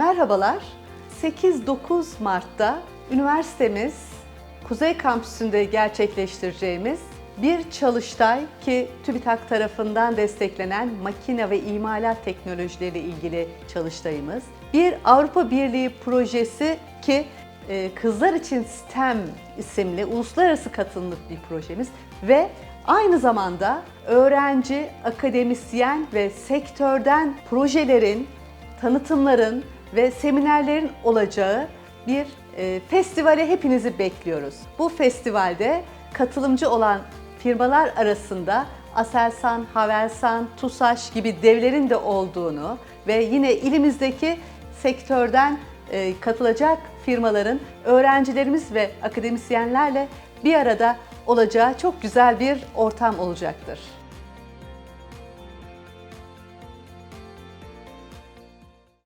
Merhabalar. 8-9 Mart'ta üniversitemiz Kuzey Kampüsü'nde gerçekleştireceğimiz bir çalıştay ki TÜBİTAK tarafından desteklenen makine ve imalat teknolojileri ilgili çalıştayımız. Bir Avrupa Birliği projesi ki e, Kızlar için STEM isimli uluslararası katılımlık bir projemiz ve aynı zamanda öğrenci, akademisyen ve sektörden projelerin, tanıtımların ve seminerlerin olacağı bir e, festivale hepinizi bekliyoruz. Bu festivalde katılımcı olan firmalar arasında Aselsan, Havelsan, TUSAŞ gibi devlerin de olduğunu ve yine ilimizdeki sektörden e, katılacak firmaların öğrencilerimiz ve akademisyenlerle bir arada olacağı çok güzel bir ortam olacaktır.